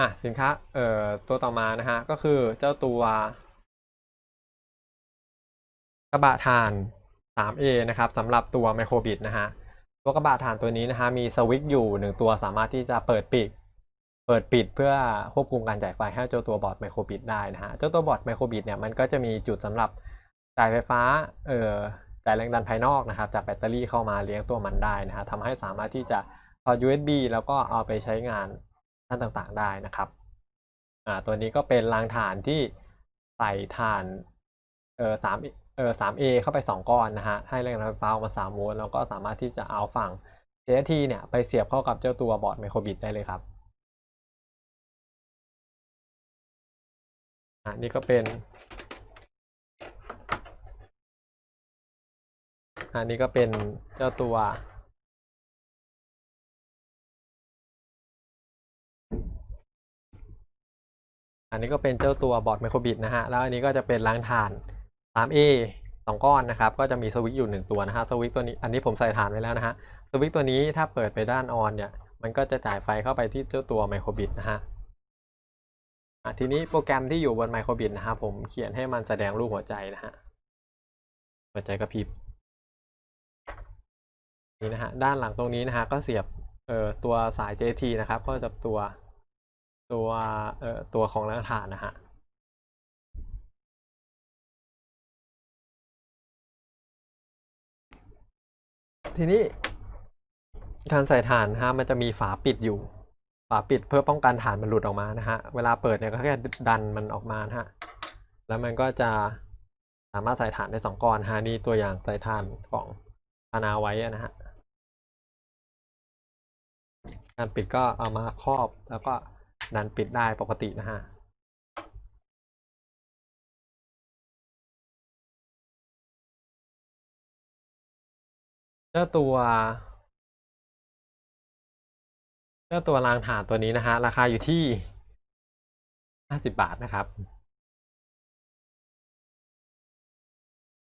อะสินค้าเอ่อตัวต่อมานะฮะก็คือเจ้าตัวกระบะถ่าน 3A นะครับสำหรับตัว Microbit นะฮะตัวกระบะถ่านตัวนี้นะฮะมีสวิตช์อยู่หนึ่งตัวสามารถที่จะเปิดปิด เปิดปิดเพื่อควบคุมการจ่ายไฟให้เจ้าตัวบอร์ด Microbit ได้นะฮะเจ้าตัวบอร์ด Microbit เนี่ยมันก็จะมีจุดสำหรับจ่ายไฟฟ้าเอ่อจ่ายแรงดันภายนอกนะครับจากแบตเตอรี่เข้ามาเลี้ยงตัวมันได้นะฮะทำให้สามารถที่จะถอด USB แล้วก็เอาไปใช้งาน ด้นต่างๆได้นะครับอ่าตัวนี้ก็เป็นรางถ่านที่ใส่ถ่านเอ่อสามเอ่อสาม A เข้าไป 2 ก้อนนะฮะให้แรงดันไฟฟ้าออกมา3โวลต์แล้วก็สามารถที่จะเอาฝั่ง JST เนี่ยไปเสียบเข้ากับเจ้าตัวบอร์ด Microbit ได้เลยครับอ่านี่ก็เป็นอันนี้ก็เป็นเจ้าตัว อันนี้ก็เป็นเจ้าตัวบอร์ดไมโครบิตนะฮะ แล้วอันนี้ก็จะเป็นรางถ่าน 3A สองก้อนนะครับ ก็จะมีสวิตช์อยู่หนึ่งตัวนะฮะ สวิตช์ตัวนี้ อันนี้ผมใส่ฐานไว้แล้วนะฮะ สวิตช์ตัวนี้ถ้าเปิดไปด้านออนเนี่ย มันก็จะจ่ายไฟเข้าไปที่เจ้าตัวไมโครบิตนะฮะทีนี้โปรแกรมที่อยู่บนไมโครบิตนะฮะ ผมเขียนให้มันแสดงรูปหัวใจนะฮะ หัวใจกระพริบนี่นะฮะ ด้านหลังตรงนี้นะฮะ ก็เสียบเอ่อตัวสาย JT นะครับ ก็จะตัว ตัวเอ่อตัวของแรงถ่านนะฮะทีนี้การใส่ถ่านฮะมันจะมีฝาปิดอยู่ ฝาปิดเพื่อป้องกันถ่านมันหลุดออกมานะฮะเวลาเปิดเนี่ยก็แค่ดันมันออกมานะฮะแล้วมันก็จะสามารถใส่ถ่านได้สองก้อนฮะนี่ตัวอย่างใส่ถ่านของพานาไว้นะฮะการปิดก็เอามาครอบแล้วก็ ดันปิดได้ปกตินะฮะเจ้าตัวเจ้าตัวรางถ่านตัวนี้นะฮะราคาอยู่ที่ 50 บาทนะครับ